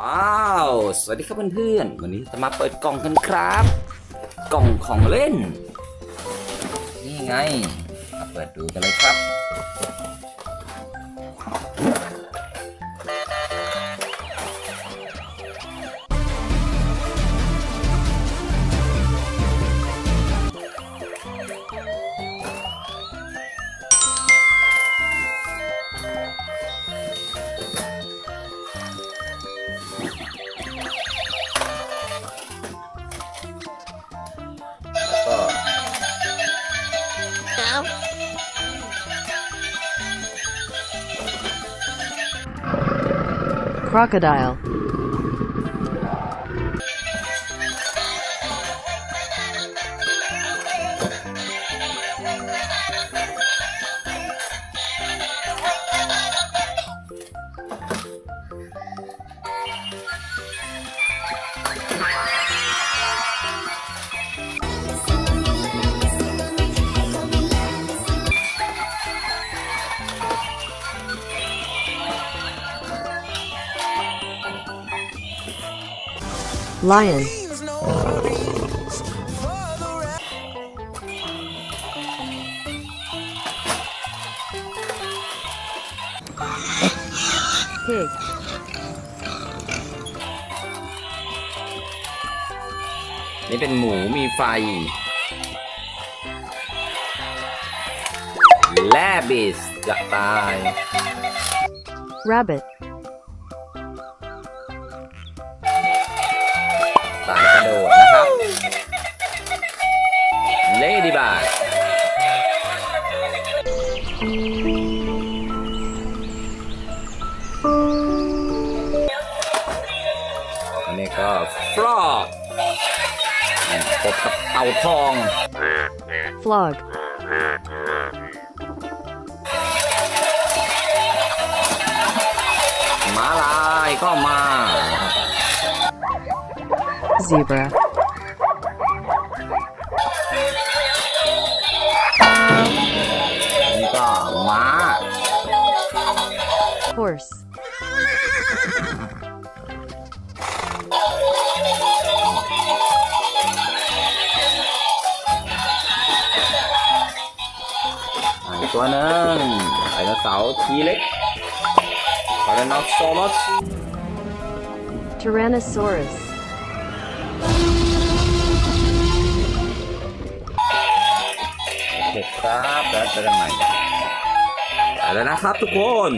อ้าว สวัสดีครับเพื่อนๆ วันนี้จะมาเปิดกล่องกันครับ กล่องของเล่น นี่ไงมาเปิดดูกันเลยครับ crocodile, lion, pig, นี่เป็นหมูมีไฟ แลบิสจะตาย rabbit, ดี้บาร์อันนี้ก็ฟรอกพบกับเต่าทอง frog, ม้าลายก็มา zebra, horse, อ่าอีกตัวหนึ่งไดโนเสาร์ทีเล็กไดโนเสาร์ tyrannosaurus, โอเคครับแล้วเจอกันใหม่ไปแล้วนะครับทุกคน